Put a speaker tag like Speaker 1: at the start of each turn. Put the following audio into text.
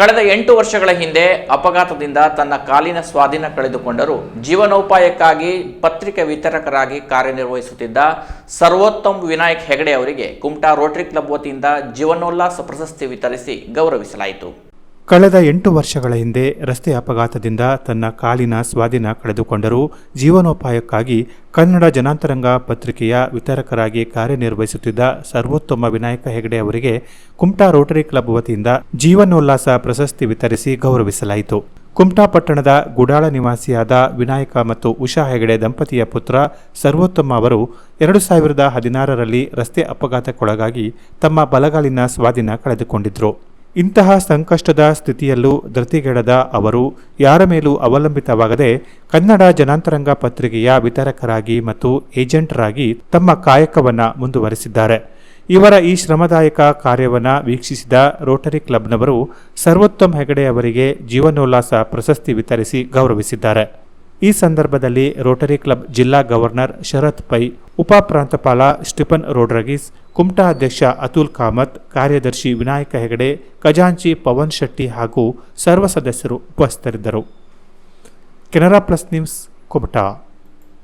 Speaker 1: ಕಳೆದ ಎಂಟು ವರ್ಷಗಳ ಹಿಂದೆ ಅಪಘಾತದಿಂದ ತನ್ನ ಕಾಲಿನ ಸ್ವಾಧೀನ ಕಳೆದುಕೊಂಡರು. ಜೀವನೋಪಾಯಕ್ಕಾಗಿ ಪತ್ರಿಕೆ ವಿತರಕರಾಗಿ ಕಾರ್ಯನಿರ್ವಹಿಸುತ್ತಿದ್ದ ಸರ್ವೋತ್ತಮ್ ವಿನಾಯಕ್ ಹೆಗಡೆ ಅವರಿಗೆ ಕುಮಟಾ ರೋಟರಿ ಕ್ಲಬ್ ವತಿಯಿಂದ ಜೀವನೋಲ್ಲಾಸ ಪ್ರಶಸ್ತಿ ವಿತರಿಸಿ ಗೌರವಿಸಲಾಯಿತು.
Speaker 2: ಕಳೆದ ಎಂಟು ವರ್ಷಗಳ ಹಿಂದೆ ರಸ್ತೆ ಅಪಘಾತದಿಂದ ತನ್ನ ಕಾಲಿನ ಸ್ವಾಧೀನ ಕಳೆದುಕೊಂಡರು ಜೀವನೋಪಾಯಕ್ಕಾಗಿ ಕನ್ನಡ ಜನಾಂತರಂಗ ಪತ್ರಿಕೆಯ ವಿತರಕರಾಗಿ ಕಾರ್ಯನಿರ್ವಹಿಸುತ್ತಿದ್ದ ಸರ್ವೋತ್ತಮ ವಿನಾಯಕ ಹೆಗಡೆ ಅವರಿಗೆ ಕುಮಟಾ ರೋಟರಿ ಕ್ಲಬ್ ವತಿಯಿಂದ ಜೀವನೋಲ್ಲಾಸ ಪ್ರಶಸ್ತಿ ವಿತರಿಸಿ ಗೌರವಿಸಲಾಯಿತು. ಕುಮಟಾ ಪಟ್ಟಣದ ಗುಡಾಳ ನಿವಾಸಿಯಾದ ವಿನಾಯಕ ಮತ್ತು ಉಷಾ ಹೆಗಡೆ ದಂಪತಿಯ ಪುತ್ರ ಸರ್ವೋತ್ತಮ ಅವರು ಎರಡು ಸಾವಿರದ ಹದಿನಾರರಲ್ಲಿ ರಸ್ತೆ ಅಪಘಾತಕ್ಕೊಳಗಾಗಿ ತಮ್ಮ ಬಲಗಾಲಿನ ಸ್ವಾಧೀನ ಕಳೆದುಕೊಂಡಿದ್ರು. ಇಂತಹ ಸಂಕಷ್ಟದ ಸ್ಥಿತಿಯಲ್ಲೂ ಧೃತಿಗೆಡದ ಅವರು ಯಾರ ಮೇಲೂ ಅವಲಂಬಿತವಾಗದೆ ಕನ್ನಡ ಜನಾಂತರಂಗ ಪತ್ರಿಕೆಯ ವಿತರಕರಾಗಿ ಮತ್ತು ಏಜೆಂಟರಾಗಿ ತಮ್ಮ ಕಾಯಕವನ್ನು ಮುಂದುವರೆಸಿದ್ದಾರೆ. ಇವರ ಈ ಶ್ರಮದಾಯಕ ಕಾರ್ಯವನ್ನು ವೀಕ್ಷಿಸಿದ ರೋಟರಿ ಕ್ಲಬ್ನವರು ಸರ್ವೋತ್ತಮ್ ಹೆಗಡೆ ಅವರಿಗೆ ಜೀವನೋಲ್ಲಾಸ ಪ್ರಶಸ್ತಿ ವಿತರಿಸಿ ಗೌರವಿಸಿದ್ದಾರೆ. ಈ ಸಂದರ್ಭದಲ್ಲಿ ರೋಟರಿ ಕ್ಲಬ್ ಜಿಲ್ಲಾ ಗವರ್ನರ್ ಶರತ್ ಪೈ ಉಪ ಪ್ರಾಂತಪಾಲ ಸ್ಟಿಫನ್ ರೋಡ್ರಗಿಸ್, ಕುಮಟಾ ಅಧ್ಯಕ್ಷ ಅತುಲ್ ಕಾಮತ್, ಕಾರ್ಯದರ್ಶಿ ವಿನಾಯಕ ಹೆಗಡೆ, ಖಜಾಂಚಿ ಪವನ್ ಶೆಟ್ಟಿ ಹಾಗೂ ಸರ್ವ ಸದಸ್ಯರು ಉಪಸ್ಥಿತರಿದ್ದರು. Canara plus news, Kumta.